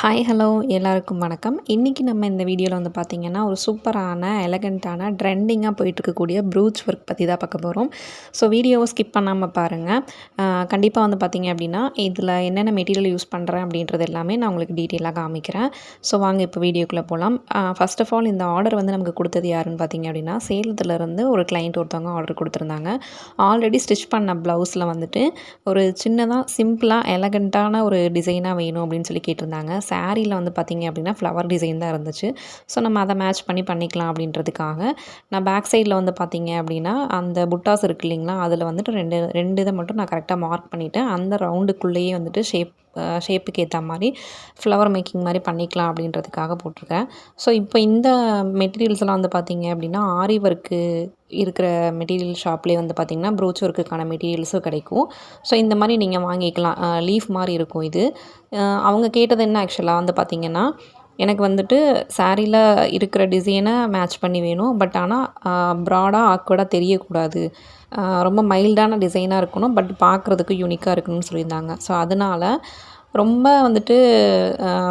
Hi hello எல்லாருக்கும் வணக்கம். இன்றைக்கி நம்ம இந்த வீடியோவில் வந்து பார்த்திங்கன்னா ஒரு சூப்பரான எலகண்ட்டான ட்ரெண்டிங்காக போயிட்டுருக்கக்கூடிய ப்ரூச் ஒர்க் பற்றி தான் பார்க்க போகிறோம் ஸோ வீடியோவை ஸ்கிப் பண்ணாமல் பாருங்கள் கண்டிப்பாக வந்து பார்த்திங்க அப்படின்னா இதில் என்னென்ன மெட்டீரியல் யூஸ் பண்ணுறேன் அப்படின்றது எல்லாமே நான் உங்களுக்கு டீட்டெயிலாக காமிக்கிறேன். ஸோ வாங்க இப்போ வீடியோக்குள்ளே போகலாம் ஃபஸ்ட் ஆஃப் ஆல் இந்த ஆர்டர் வந்து நமக்கு கொடுத்தது யாருன்னு பார்த்திங்க அப்படின்னா சேலத்துலேருந்து ஒரு கிளைண்ட் ஒருத்தவங்க ஆர்டர் கொடுத்துருந்தாங்க. ஆல்ரெடி ஸ்டிச் பண்ண ப்ளவுஸில் வந்துட்டு ஒரு சின்னதாக சிம்பிளாக எலகண்ட்டான ஒரு டிசைனாக வேணும் அப்படின்னு சொல்லி கேட்டிருந்தாங்க. சாரியில் வந்து பார்த்திங்க அப்படின்னா ஃப்ளவர் டிசைன் தான் இருந்துச்சு. ஸோ நம்ம அதை மேட்ச் பண்ணி பண்ணிக்கலாம் அப்படின்றதுக்காக நான் பேக் சைடில் வந்து பார்த்திங்க அப்படின்னா அந்த புட்டாஸ் இருக்கு இல்லைங்களா? அதில் வந்துட்டு ரெண்டு ரெண்டு இதை மட்டும் நான் கரெக்டாக மார்க் பண்ணிவிட்டேன் அந்த ரவுண்டுக்குள்ளேயே வந்துட்டு ஷேப் ஷேப்புக்கு ஏற்ற மாதிரி ஃப்ளவர் மேக்கிங் மாதிரி பண்ணிக்கலாம் அப்படின்றதுக்காக போட்டிருக்கேன். ஸோ இப்போ இந்த மெட்டீரியல்ஸ்லாம் வந்து பார்த்திங்க அப்படின்னா ஆரி ஒர்க்கு இருக்கிற மெட்டீரியல் ஷாப்லேயே வந்து பார்த்திங்கன்னா ப்ரோச் ஒர்க்குக்கான மெட்டீரியல்ஸும் கிடைக்கும். ஸோ இந்த மாதிரி நீங்கள் வாங்கிக்கலாம். லீஃப் மாதிரி இருக்கும் இது. அவங்க கேட்டது என்ன ஆக்சுவலாக வந்து பார்த்திங்கன்னா எனக்கு வந்துட்டு சாரியில் இருக்கிற டிசைனை மேட்ச் பண்ணி வேணும். பட் ஆனால் ப்ராடாக ஆக்வர்டாக தெரியக்கூடாது. ரொம்ப மைல்டான டிசைனாக இருக்கணும். பட் பார்க்குறதுக்கு யூனிக்காக இருக்கணும்னு சொல்லியிருந்தாங்க. ஸோ அதனால் ரொம்ப வந்துட்டு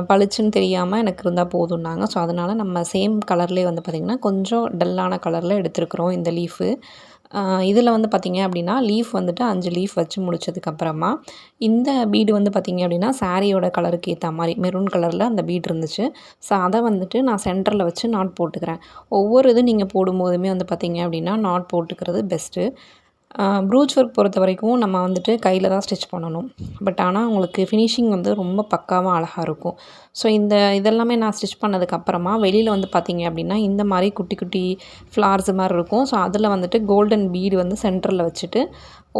பளிச்சுன்னு தெரியாமல் எனக்கு இருந்தால் போதும்னாங்க. ஸோ அதனால் நம்ம சேம் கலர்லேயே வந்து பார்த்திங்கன்னா கொஞ்சம் டல்லான கலரில் எடுத்துருக்குறோம் இந்த லீஃபு இதில் வந்து பார்த்திங்க அப்படின்னா லீஃப் வந்துட்டு அஞ்சு லீஃப் வச்சு முடிச்சதுக்கப்புறமா இந்த பீடு வந்து பார்த்திங்க அப்படின்னா சாரியோட கலருக்கு ஏற்ற மாதிரி மெரூன் கலரில் அந்த பீடு இருந்துச்சு. ஸோ அதை வந்துட்டு நான் சென்டரில் வச்சு நாட் போட்டுக்கிறேன். ஒவ்வொரு இது நீங்கள் போடும்போதுமே வந்து பார்த்திங்க அப்படின்னா நாட் போட்டுக்கிறது பெஸ்ட்டு ப்ரூச் ஒர்க் பொறுத்த வரைக்கும் நம்ம வந்துட்டு கையில் தான் ஸ்டிச் பண்ணணும். பட் ஆனால் உங்களுக்கு ஃபினிஷிங் வந்து ரொம்ப பக்காவாக அழகாக இருக்கும். ஸோ இந்த இதெல்லாமே நான் ஸ்டிச் பண்ணதுக்கப்புறமா வெளியில் வந்து பார்த்திங்க அப்படின்னா இந்த மாதிரி குட்டி குட்டி ஃப்ளார்ஸ் மாதிரி இருக்கும். ஸோ அதில் வந்துட்டு கோல்டன் பீடு வந்து சென்டரில் வச்சுட்டு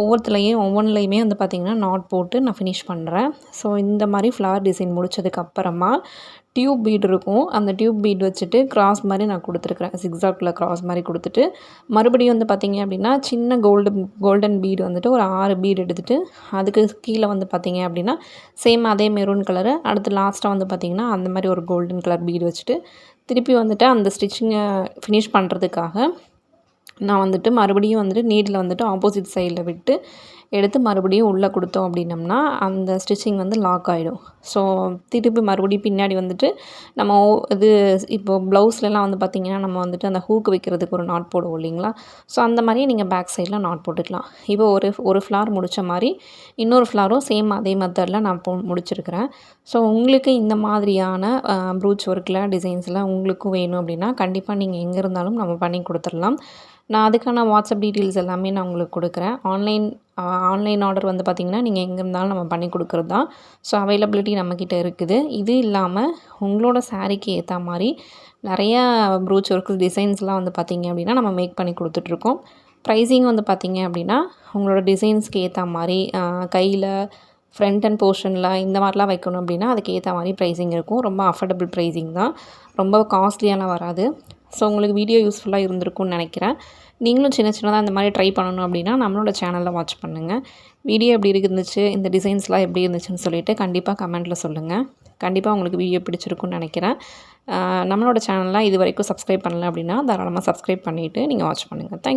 ஒவ்வொருத்தலையும் ஒவ்வொன்றுலையுமே வந்து பார்த்திங்கன்னா நாட் போட்டு நான் ஃபினிஷ் பண்ணுறேன் ஸோ இந்த மாதிரி ஃப்ளவர் டிசைன் முடிச்சதுக்கப்புறமா டியூப் பீட் இருக்கும். அந்த டியூப் பீட் வச்சுட்டு கிராஸ் மாதிரி நான் கொடுத்துருக்குறேன். சிக்ஸாக்கில் கிராஸ் மாதிரி கொடுத்துட்டு மறுபடியும் வந்து பார்த்திங்க அப்படின்னா சின்ன கோல்டு கோல்டன் பீடு வந்துட்டு ஒரு ஆறு பீடு எடுத்துகிட்டு அதுக்கு கீழே வந்து பார்த்திங்க அப்படின்னா சேம் அதே மெரூன் கலரு அடுத்து லாஸ்ட்டாக வந்து பார்த்திங்கன்னா அந்த மாதிரி ஒரு கோல்டன் கலர் பீடு வச்சுட்டு திருப்பி வந்துட்டு அந்த ஸ்டிச்சிங்கை ஃபினிஷ் பண்ணுறதுக்காக நான் வந்துட்டு மறுபடியும் வந்துட்டு நீடில் வந்துட்டு ஆப்போசிட் சைடில் விட்டு எடுத்து மறுபடியும் உள்ளே கொடுத்தோம் அப்படின்னம்னா அந்த ஸ்டிச்சிங் வந்து லாக் ஆகிடும் ஸோ திருப்பி மறுபடியும் பின்னாடி வந்துட்டு நம்ம இது இப்போது ப்ளவுஸ்லலாம் வந்து பார்த்திங்கன்னா நம்ம வந்துட்டு அந்த ஹூக்கு வைக்கிறதுக்கு ஒரு நாட் போடுவோம் இல்லைங்களா? ஸோ அந்த மாதிரியே நீங்கள் பேக் சைடில் நாட் போட்டுக்கலாம். இப்போ ஒரு ஒரு ஃப்ளார் முடித்த மாதிரி இன்னொரு ஃப்ளாரும் சேம் அதே மெத்தடில் நான் போ முடிச்சிருக்கிறேன். ஸோ உங்களுக்கு இந்த மாதிரியான ப்ரூச் ஒர்க்கில் டிசைன்ஸில் உங்களுக்கும் வேணும் அப்படின்னா கண்டிப்பாக நீங்கள் எங்கே இருந்தாலும் நம்ம பண்ணி கொடுத்துடலாம். நான் அதுக்கான வாட்ஸ்அப் டீட்டெயில்ஸ் எல்லாமே நான் உங்களுக்கு கொடுக்குறேன். ஆன்லைன் ஆன்லைன் ஆர்டர் வந்து பார்த்திங்கன்னா நீங்கள் எங்கே இருந்தாலும் நம்ம பண்ணி கொடுக்குறது தான். ஸோ அவைலபிலிட்டி நம்மக்கிட்ட இருக்குது. இது இல்லாமல் உங்களோட சாரீக்கு ஏற்ற மாதிரி நிறையா ப்ரூச் ஒர்க்கு டிசைன்ஸ்லாம் வந்து பார்த்திங்க அப்படின்னா நம்ம மேக் பண்ணி கொடுத்துட்ருக்கோம். ப்ரைஸிங் வந்து பார்த்திங்க அப்படின்னா உங்களோட டிசைன்ஸ்க்கு ஏற்ற மாதிரி கையில் ஃப்ரண்ட் அண்ட் போர்ஷனில் இந்த மாதிரிலாம் வைக்கணும் அப்படின்னா அதுக்கு ஏற்ற மாதிரி ப்ரைஸிங் இருக்கும். ரொம்ப அஃபர்டபுள் ப்ரைஸிங் தான். ரொம்ப காஸ்ட்லியான வராது. ஸோ உங்களுக்கு வீடியோ யூஸ்ஃபுல்லாக இருந்திருக்கும்னு நினைக்கிறேன். நீங்களும் சின்ன சின்னதாக இந்த மாதிரி ட்ரை பண்ணணும் அப்படின்னா நம்மளோட சேனலில் வாட்ச் பண்ணுங்கள் வீடியோ எப்படி இருந்துச்சு இந்த டிசைன்ஸ்லாம் எப்படி இருந்துச்சுன்னு சொல்லிவிட்டு கண்டிப்பாக கமெண்ட்டில் சொல்லுங்கள் கண்டிப்பாக உங்களுக்கு வீடியோ பிடிச்சிருக்குன்னு நினைக்கிறேன். நம்மளோட சேனலில் இது வரைக்கும் சப்ஸ்கிரைப் பண்ணல அப்படின்னா தாராளமாக சப்ஸ்கிரைப் பண்ணிவிட்டு நீங்கள் வாட்ச் பண்ணுங்கள் தேங்க்